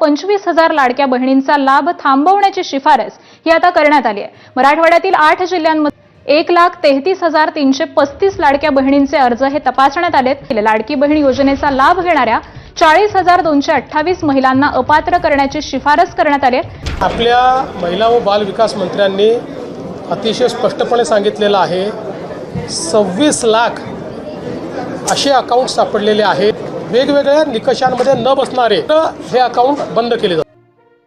पंचवीस हजार लाडक्या बहिणींचा लाभ थांबवण्याची शिफारस ही आता करण्यात आली आहे. मराठवाड्यातील आठ जिल्ह्यांमध्ये एक लाख तेहतीस हजार तीनशे पस्तीस लाडक्या बहिणींचे अर्ज हे तपासण्यात आलेत लाडकी बहीण योजनेचा लाभ घेणाऱ्या चाळीस हजार दोनशे अठ्ठावीस महिलांना अपात्र करण्याची शिफारस करण्यात आली आहे. आपल्या महिला व बाल विकास मंत्र्यांनी अतिशय स्पष्टपणे सांगितलेलं आहे. सव्वीस लाख असे अकाउंट सापडलेले आहेत. वेगवेगळ्या निकषांमध्ये न बसणारे तर हे अकाउंट बंद केले जातात.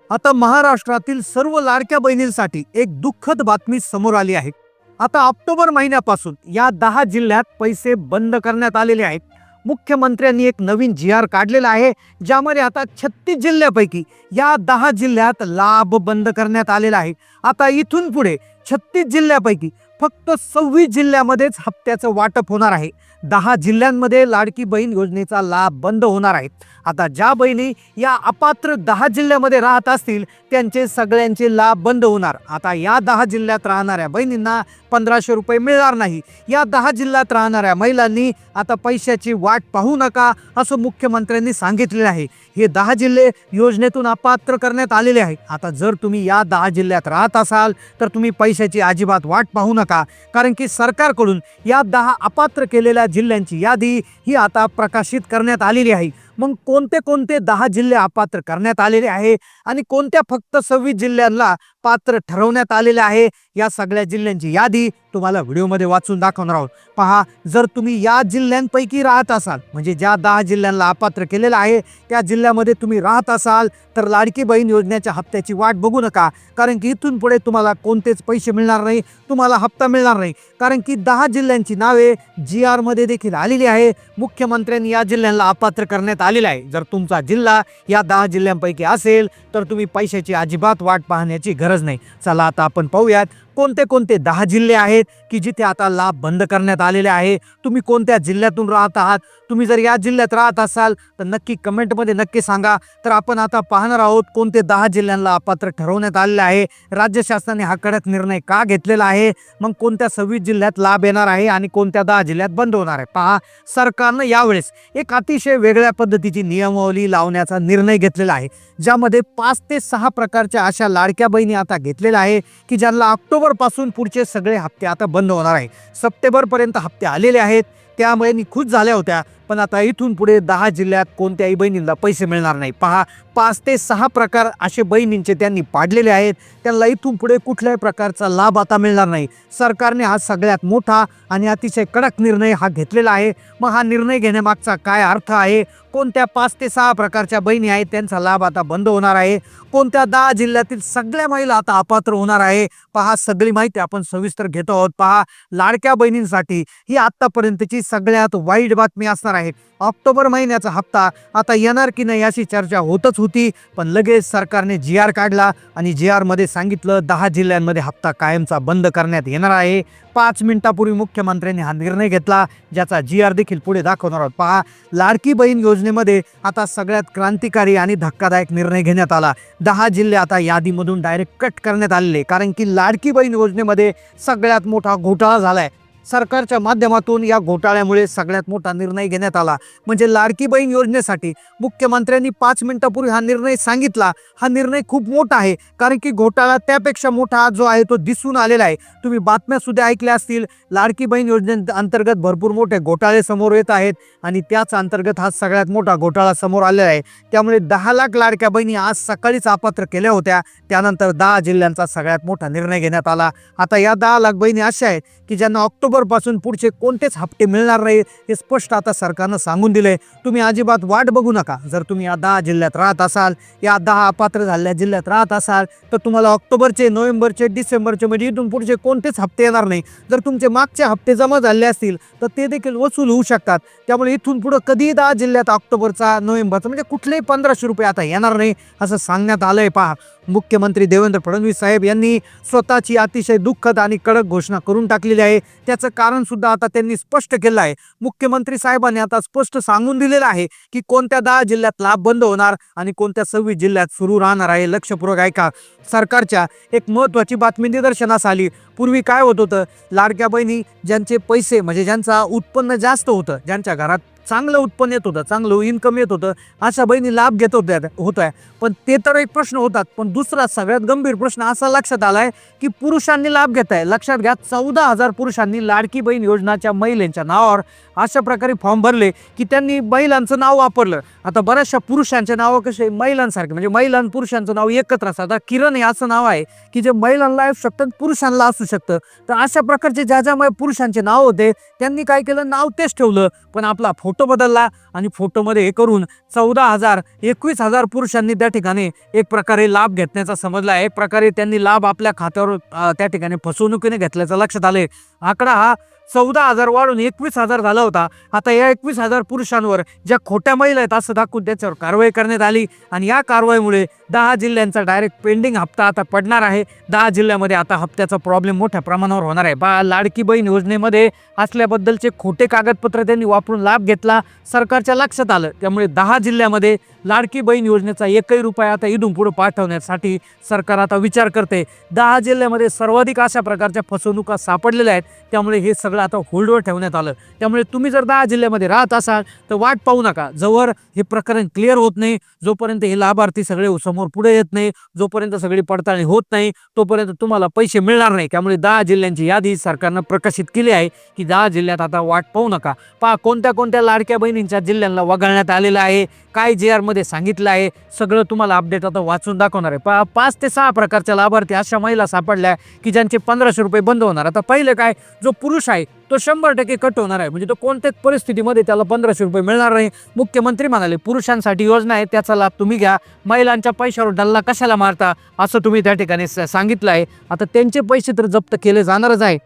आता महाराष्ट्रातील सर्व लाडक्या बहिणींसाठी एक दुःखद बातमी समोर आली आहे. आता ऑक्टोबर महिन्यापासून या दहा जिल्ह्यात पैसे बंद करण्यात आलेले आहेत. मुख्यमंत्र्यांनी एक नवीन जी आर काढलेला आहे ज्यामध्ये आता छत्तीस जिल्ह्यापैकी या दहा जिल्ह्यात लाभ बंद करण्यात आलेला आहे. आता इथून पुढे छत्तीस जिल्ह्यापैकी फक्त सव्वीस जिल्ह्यामध्येच हप्त्याचं वाटप होणार आहे. दहा जिल्ह्यांमध्ये लाडकी बहीण योजनेचा लाभ बंद होणार आहे. आता ज्या बहिणी या अपात्र दहा जिल्ह्यामध्ये राहत असतील त्यांचे सगळ्यांचे लाभ बंद होणार. आता या दहा जिल्ह्यात राहणाऱ्या बहिणींना पंधराशे रुपये मिळणार नाही. या दहा जिल्ह्यात राहणाऱ्या महिलांनी आता पैशाची वाट पाहू नका असं मुख्यमंत्र्यांनी सांगितलेलं आहे. हे दहा जिल्हे योजनेतून अपात्र करण्यात आलेले आहे. आता जर तुम्ही या दहा जिल्ह्यात राहत असाल तर तुम्ही पैशाची अजिबात वाट पाहू नका. कारण की सरकारकडून या दहा अपात्र केलेल्या जिल्ह्यांची यादी ही आता प्रकाशित करण्यात आलेली आहे. मग कोणते कोणते दहा जिल्हे अपात्र करण्यात आलेले आहे आणि कोणत्या फक्त सव्वीस जिल्ह्यांना पात्र ठरवण्यात आलेले आहे? या सगळ्या जिल्ह्यांची यादी तुम्हाला व्हिडिओमध्ये वाचून दाखवणार आहोत. पहा जर तुम्ही या जिल्ह्यांपैकी राहत असाल म्हणजे ज्या दहा जिल्ह्यांना अपात्र केलेलं आहे त्या जिल्ह्यामध्ये तुम्ही राहत असाल तर लाडकी बहीण योजनेच्या हप्त्याची वाट बघू नका. कारण की इथून पुढे तुम्हाला कोणतेच पैसे मिळणार नाही तुम्हाला हप्ता मिळणार नाही. कारण की दहा जिल्ह्यांची नावे जी आरमध्ये देखील आलेली आहे. मुख्यमंत्र्यांनी या जिल्ह्यांना अपात्र करण्यात आलेला आहे. जर तुमचा जिल्हा या दहा जिल्ह्यांपैकी असेल तर तुम्ही पैशाची अजिबात वाट पाहण्याची गरज नाही. चला आता आपण पाहूयात कोणते कोणते दहा जिल्हे आहेत की जिथे आता लाभ बंद करण्यात आलेले आहे? तुम्ही कोणत्या जिल्ह्यातून राहत आहात? तुम्ही जर या जिल्ह्यात राहत असाल तर नक्की कमेंटमध्ये नक्की सांगा. तर आपण आता पाहणार आहोत कोणते दहा जिल्ह्यांना अपात्र ठरवण्यात आलेले आहे. राज्य शासनाने हा कडक निर्णय का घेतलेला आहे? मग कोणत्या सव्वीस जिल्ह्यात लाभ येणार आहे आणि कोणत्या दहा जिल्ह्यात बंद होणार आहे? पहा सरकारनं यावेळेस एक अतिशय वेगळ्या पद्धतीची नियमावली लावण्याचा निर्णय घेतलेला आहे. ज्यामध्ये पाच ते सहा प्रकारच्या अशा लाडक्या बहिणी आता घेतलेल्या आहे की ज्यांना ऑक्टोबर पासून पुढचे सगळे हप्ते आता बंद होणार आहे सप्टेंबरपर्यंत हप्ते आलेले आहेत. त्यामुळे मी खुश झाल्या होत्या. पण आता इथून पुढे दहा जिल्ह्यात कोणत्याही बहिणींना पैसे मिळणार नाही. पहा पाच ते सहा प्रकार असे बहिणींचे त्यांनी पाडलेले आहेत. त्यांना इथून पुढे कुठल्याही प्रकारचा लाभ आता मिळणार नाही. सरकारने हा सगळ्यात मोठा आणि अतिशय कडक निर्णय हा घेतलेला आहे. मग हा निर्णय घेण्यामागचा काय अर्थ आहे? कोणत्या पाच ते सहा प्रकारच्या बहिणी आहेत? त्यांचा लाभ आता बंद होणार आहे. कोणत्या दहा जिल्ह्यातील सगळ्या महिला आता अपात्र होणार आहे? पहा सगळी माहिती आपण सविस्तर घेतो आहोत. पहा लाडक्या बहिणींसाठी ही आत्तापर्यंतची सगळ्यात वाईट बातमी असणार आहे. ऑक्टोबर महिन्याचा हप्ता. आता येणार की नाही अशी चर्चा होतच होती पण लगेच सरकारने जी आर काढला आणि जी आरमध्ये सांगितलं दहा जिल्ह्यांमध्ये हप्ता कायमचा बंद करण्यात येणार आहे. पाच मिनिटापूर्वी मुख्यमंत्र्यांनी हा निर्णय घेतला ज्याचा जी आर देखील पुढे दाखवणार आहोत. पहा लाडकी बहीण योजनेमध्ये आता सगळ्यात क्रांतिकारी आणि धक्कादायक निर्णय घेण्यात आला. दहा जिल्हे आता यादीमधून डायरेक्ट कट करण्यात आलेले कारण की लाडकी बहीण योजनेमध्ये सगळ्यात मोठा घोटाळा झाला आहे सरकारच्या माध्यमातून या घोटाळ्यामुळे सगळ्यात मोठा निर्णय घेण्यात आला. म्हणजे लाडकी बहीण योजनेसाठी मुख्यमंत्र्यांनी पाच मिनिटापूर्वी हा निर्णय सांगितला. हा निर्णय खूप मोठा आहे. कारण की घोटाळा त्यापेक्षा मोठा जो आहे तो दिसून आलेला आहे. तुम्ही बातम्या सुद्धा ऐकल्या असतील. लाडकी बहीण योजने अंतर्गत भरपूर मोठे घोटाळे समोर येत आहेत. आणि त्याच अंतर्गत हा सगळ्यात मोठा घोटाळा समोर आलेला आहे. त्यामुळे दहा लाख लाडक्या बहिणी आज सकाळीच अपात्र केल्या होत्या. त्यानंतर दहा जिल्ह्यांचा सगळ्यात मोठा निर्णय घेण्यात आला. आता या दहा लाख बहिणी अशा आहेत की ज्यांना ऑक्टोबर ऑक्टोबरपासून पुढचे कोणतेच हप्ते मिळणार नाही हे स्पष्ट आता सरकारनं सांगून दिलंय. तुम्ही अजिबात वाट बघू नका. जर तुम्ही या दहा जिल्ह्यात राहत असाल या दहा अपात्र झालेल्या जिल्ह्यात राहत असाल तर तुम्हाला ऑक्टोबरचे नोव्हेंबरचे डिसेंबरचे म्हणजे इथून पुढचे कोणतेच हप्ते येणार नाही. जर तुमचे मागचे हप्ते जमा झाले असतील तर ते देखील वसूल होऊ शकतात. त्यामुळे इथून पुढं कधीही दहा जिल्ह्यात ऑक्टोबरचा नोव्हेंबरचा म्हणजे कुठलेही पंधराशे रुपये आता येणार नाही असं सांगण्यात आलं आहे पहा. मुख्यमंत्री देवेंद्र फडणवीस साहेब यांनी स्वतःची अतिशय दुःखद आणि कडक घोषणा करून टाकलेली आहे. त्याचं कारण सुद्धा आता त्यांनी स्पष्ट केलं आहे. मुख्यमंत्री साहेबांनी आता स्पष्ट सांगून दिलेलं आहे की कोणत्या दहा जिल्ह्यात लाभ बंद होणार आणि कोणत्या सव्वीस जिल्ह्यात सुरू राहणार आहे. लक्षपूर्वक ऐका. सरकारच्या एक महत्त्वाची बातमी निदर्शनास आली. पूर्वी काय होत होतं? लाडक्या बहिणी ज्यांचे पैसे म्हणजे ज्यांचा उत्पन्न जास्त होतं ज्यांच्या घरात चांगलं उत्पन्न येत होतं चांगलं इन्कम येत होतं अशा बहिणी लाभ घेत होत्या होत्या. आहे पण ते तर एक प्रश्न होतात पण दुसरा सगळ्यात गंभीर प्रश्न असा लक्षात आला आहे की पुरुषांनी लाभ घेत आहे लक्षात घ्या चौदा हजार पुरुषांनी लाडकी बहीण योजनाच्या महिलांच्या नावावर अशा प्रकारे फॉर्म भरले की त्यांनी महिलांचं नाव वापरलं. आता बऱ्याचशा पुरुषांचे नावं कसे महिलांसारखे म्हणजे महिला पुरुषांचं नाव एकत्र असतं. आता किरण हे असं नाव आहे की जे महिलांना असू शकतं पुरुषांना असू शकतं. तर अशा प्रकारचे ज्या ज्या पुरुषांचे नाव होते त्यांनी काय केलं? नाव तेच ठेवलं. पण आपला फोटो बदलला आणि फोटोमध्ये हे करून चौदा हजार एकवीस हजार पुरुषांनी त्या ठिकाणी एक प्रकारे लाभ घेतण्याचा समजला. एक प्रकारे त्यांनी लाभ आपल्या खात्यावर त्या ठिकाणी फसवणुकीने घेतल्याचं लक्षात आले आकडा हा चौदा हजार वाढून एकवीस हजार झाला होता. आता या एकवीस हजार पुरुषांवर ज्या खोट्या महिला आहेत असं दाखवून त्याच्यावर कारवाई करण्यात आली. आणि या कारवाईमुळे दहा जिल्ह्यांचा डायरेक्ट पेंडिंग हप्ता आता पडणार आहे. दहा जिल्ह्यामध्ये आता हप्त्याचा प्रॉब्लेम मोठ्या प्रमाणावर होणार आहे. बा लाडकी बहीण योजनेमध्ये असल्याबद्दलचे खोटे कागदपत्र त्यांनी वापरून लाभ घेतला. सरकारच्या लक्षात आलं. त्यामुळे दहा जिल्ह्यामध्ये लाडकी बहीण योजनेचा एकही रुपया आता इथून पुढे पाठवण्यासाठी सरकार आता विचार करते. दहा जिल्ह्यामध्ये सर्वाधिक अशा प्रकारच्या फसवणुका सापडलेल्या आहेत. त्यामुळे हे सगळं आता होल्डवर ठेवण्यात आलं. त्यामुळे तुम्ही जर दहा जिल्ह्यामध्ये राहत असाल तर वाट पाहू नका. जवळ हे प्रकरण क्लिअर होत नाही. जोपर्यंत हे लाभार्थी सगळे समोर पुढे येत नाही जोपर्यंत सगळी पडताळणी होत नाही तोपर्यंत तुम्हाला पैसे मिळणार नाही. त्यामुळे दहा जिल्ह्यांची यादी सरकारनं प्रकाशित केली आहे की दहा जिल्ह्यात आता वाट पाहू नका. पहा कोणत्या कोणत्या लाडक्या बहिणींच्या जिल्ह्यांना वगळण्यात आलेलं आहे? काय जे आरमध्ये सांगितलं आहे? सगळं तुम्हाला अपडेट आता वाचून दाखवणार आहे. पहा पाच ते सहा प्रकारच्या लाभार्थी अशा महिला सापडल्या की ज्यांचे पंधराशे रुपये बंद होणार. आता पहिलं काय? जो पुरुष आहे तो शंभर टक्के कट होणार आहे. म्हणजे तो कोणत्याच परिस्थितीमध्ये त्याला पंधराशे रुपये मिळणार नाही. मुख्यमंत्री म्हणाले पुरुषांसाठी योजना आहे त्याचा लाभ तुम्ही घ्या. महिलांच्या पैशावर डल्ला कशाला मारता? असं तुम्ही त्या ठिकाणी सांगितलं आहे. आता त्यांचे पैसे तर जप्त केले जाणारच आहे.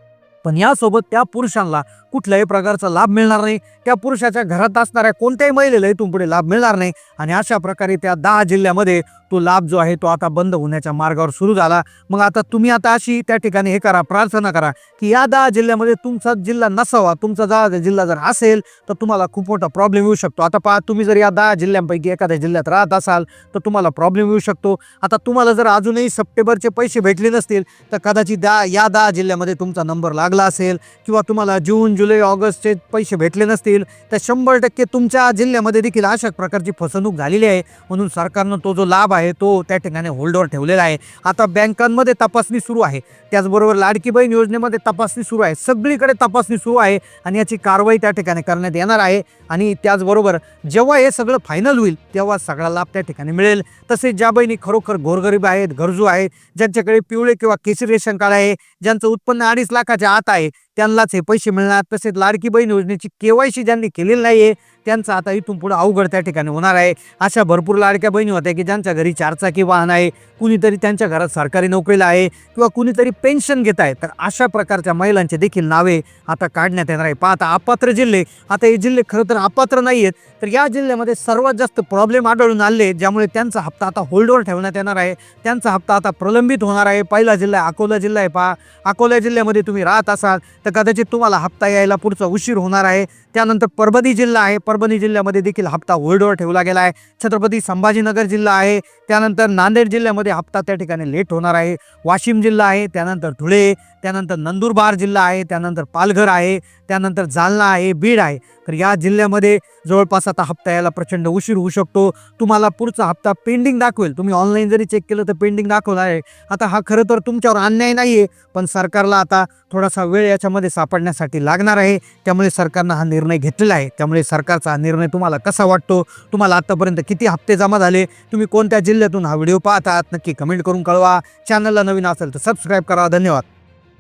पण यासोबत त्या पुरुषांना कुठल्याही प्रकारचा लाभ मिळणार नाही. त्या पुरुषाच्या घरात असणाऱ्या कोणत्याही महिलेला इथून पुढे लाभ मिळणार नाही. आणि अशा प्रकारे त्या दहा जिल्ह्यामध्ये तो लाभ जो आहे तो आता बंद होण्याच्या मार्गावर सुरू झाला. मग आता तुम्ही आता अशी त्या ठिकाणी हे करा प्रार्थना करा की या दहा जिल्ह्यामध्ये तुमचा जिल्हा नसावा तुमचा दहा जिल्हा जर असेल तर तुम्हाला खूप मोठा प्रॉब्लेम येऊ शकतो. आता पहा तुम्ही जर या दहा जिल्ह्यांपैकी एखाद्या जिल्ह्यात राहत असाल तर तुम्हाला प्रॉब्लेम येऊ शकतो. आता तुम्हाला जर अजूनही सप्टेंबरचे पैसे भेटले नसतील तर कदाचित दहा या दहा जिल्ह्यामध्ये तुमचा नंबर लागला असेल किंवा तुम्हाला जून जुलै ऑगस्टचे पैसे भेटले नसतील तर शंभर टक्के तुमच्या जिल्ह्यामध्ये देखील अशा प्रकारची फसवणूक झालेली आहे. म्हणून सरकारनं तो जो लाभ आहे तो त्या ठिकाणी होल्डवर ठेवलेला आहे. आता बँकांमध्ये तपासणी सुरू आहे. त्याचबरोबर लाडकी बहीण योजनेमध्ये तपासणी सुरू आहे. सगळीकडे तपासणी सुरू आहे आणि याची कारवाई त्या ठिकाणी करण्यात येणार आहे. आणि त्याचबरोबर जेव्हा हे सगळं फायनल होईल तेव्हा सगळा लाभ त्या ठिकाणी मिळेल. तसेच ज्या बहिणी खरोखर गोरगरीब आहेत गरजू आहेत ज्यांच्याकडे पिवळे किंवा केसरी रेशन कार्ड आहे ज्यांचं उत्पन्न अडीच लाखाच्या आत आहे त्यांनाच हे पैसे मिळणार. तसेच लाडकी बहीण योजनेची केवायसी ज्यांनी केलेली नाहीये त्यांचं आता इथून पुढं अवघड त्या ठिकाणी होणार आहे. अशा भरपूर लाडक्या बहिणी होत्या की ज्यांच्या घरी चारचाकी वाहन आहे कुणीतरी त्यांच्या घरात सरकारी नोकरीला आहे किंवा कुणीतरी पेन्शन घेत आहे. तर अशा प्रकारच्या महिलांचे देखील नावे आता काढण्यात येणार आहे. पाहता अपात्र जिल्हे. आता हे जिल्हे खरं तर अपात्र नाही आहेत तर या जिल्ह्यामध्ये सर्वात जास्त प्रॉब्लेम आढळून आले आहेत, ज्यामुळे त्यांचा हप्ता आता होल्डवर ठेवण्यात येणार आहे. त्यांचा हप्ता आता प्रलंबित होणार आहे. पहिला जिल्हा आहे अकोला जिल्हा आहे पहा. अकोला जिल्ह्यामध्ये तुम्ही राहत असाल तर कदाचित तुम्हाला हप्ता यायला पुढचा उशीर होणार आहे. त्यानंतर परभणी जिल्हा आहे. परभणी जिल्ह्यामध्ये देखील हप्ता होल्डवर ठेवला गेला आहे. छत्रपती संभाजीनगर जिल्हा आहे. त्यानंतर नांदेड जिल्ह्यामध्ये हप्ता त्या ठिकाणी लेट होणार आहे. वाशिम जिल्हा आहे. त्यानंतर धुळे त्यानंतर नंदुरबार जिल्हा आहे त्यानंतर पालघर आहे त्यानंतर जालना आहे बीड आहे. तर या जिल्ह्यामध्ये जवळपास आता हप्ता यायला प्रचंड उशीर होऊ शकतो. तुम्हाला पुढचा हप्ता पेंडिंग दाखवेल. तुम्ही ऑनलाईन जरी चेक केलं तर पेंडिंग दाखवलं आहे. आता हा खरं तर तुमच्यावर अन्याय नाही आहे पण सरकारला आता थोडासा वेळ याच्यामध्ये सापडण्यासाठी लागणार आहे. त्यामुळे सरकारनं हा निर्णय घेतलेला आहे. त्यामुळे सरकारचा हा निर्णय तुम्हाला कसा वाटतो? तुम्हाला आत्तापर्यंत किती हप्ते जमा झाले? तुम्ही कोणत्या जिल्ह्यातून हा व्हिडिओ पाहतात? नक्की कमेंट करून कळवा. चॅनलला नवीन असेल तर सबस्क्राईब करा. धन्यवाद.